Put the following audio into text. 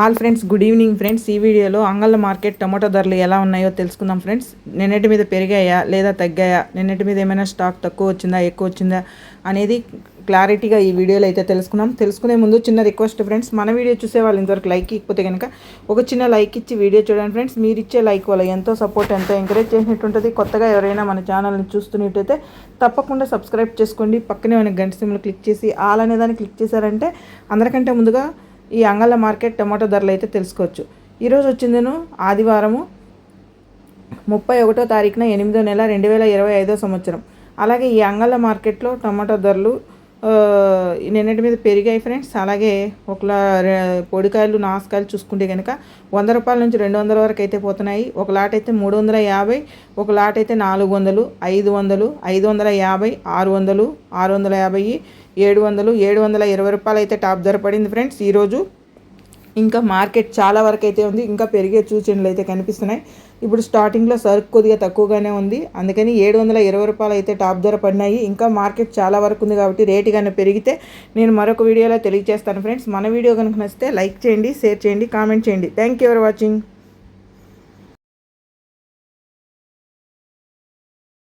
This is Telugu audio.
All friends good evening friends. ఈ వీడియోలో అంగళ్ళ మార్కెట్ టమాటో ధరలు ఎలా ఉన్నాయో తెలుసుకుందాం ఫ్రెండ్స్. నిన్నటి మీద పెరిగాయా లేదా తగ్గాయా? నిన్నటి మీద ఏమైనా స్టాక్ తక్కువ వచ్చిందా ఎక్కువ వచ్చిందా అనేది క్లారిటీగా ఈ వీడియోలో అయితే తెలుసుకున్నాం తెలుసుకునే ముందు చిన్న రిక్వెస్ట్ ఫ్రెండ్స్ మన వీడియో చూసే వాళ్ళు ఇంతవరకు లైక్ ఇకపోతే కనుక ఒక చిన్న లైక్ ఇచ్చి వీడియో చూడండి ఫ్రెండ్స్. మీరు ఇచ్చే లైక్ వల్ల ఎంతో సపోర్ట్ ఎంతో ఎంకరేజ్ చేసినట్టు ఉంటుంది కొత్తగా ఎవరైనా మన ఛానల్ని చూస్తున్నట్టయితే తప్పకుండా సబ్స్క్రైబ్ చేసుకోండి. పక్కనే ఉన్న గంట సిమ్లు క్లిక్ చేసి ఆల్ అనే దాన్ని క్లిక్ చేశారంటే అందరికంటే ముందుగా ఈ అంగళ్ళ మార్కెట్ టమాటో ధరలు అయితే తెలుసుకోవచ్చు. ఈరోజు వచ్చిందను ఆదివారము ముప్పై ఒకటో తారీఖున ఎనిమిదో నెల రెండు వేల ఇరవై ఐదో సంవత్సరం. అలాగే ఈ అంగళ్ళ మార్కెట్లో టమాటో ధరలు నిన్నటి మీద పెరిగాయి ఫ్రెండ్స్. అలాగే ఒకలా పొడికాయలు నాసుకాయలు చూసుకుంటే కనుక వంద రూపాయల నుంచి రెండు వందల వరకు అయితే పోతున్నాయి. ఒక లాట్ అయితే మూడు వందల యాభై ఒక లాట్ అయితే నాలుగు వందలు ఐదు వందలు ఐదు వందల యాభై ఆరు వందలు ఆరు వందల యాభై ఏడు వందలు ఏడు వందల ఇరవై రూపాయలు అయితే టాప్ ధర పడింది ఫ్రెండ్స్. ఈరోజు ఇంకా మార్కెట్ చాలా వరకు అయితే ఉంది. ఇంకా పెరిగే సూచనలు అయితే కనిపిస్తున్నాయి. ఇప్పుడు స్టార్టింగ్లో సరుకు కొద్దిగా తక్కువగానే ఉంది. అందుకని ఏడు వందల ఇరవై రూపాయలు అయితే టాప్ ధర పడినాయి. ఇంకా మార్కెట్ చాలా వరకు ఉంది కాబట్టి రేటు కన్నా పెరిగితే నేను మరొక వీడియోలో తెలియజేస్తాను ఫ్రెండ్స్. మన వీడియో కనుక నచ్చితే లైక్ చేయండి షేర్ చేయండి కామెంట్ చేయండి. Thank you for watching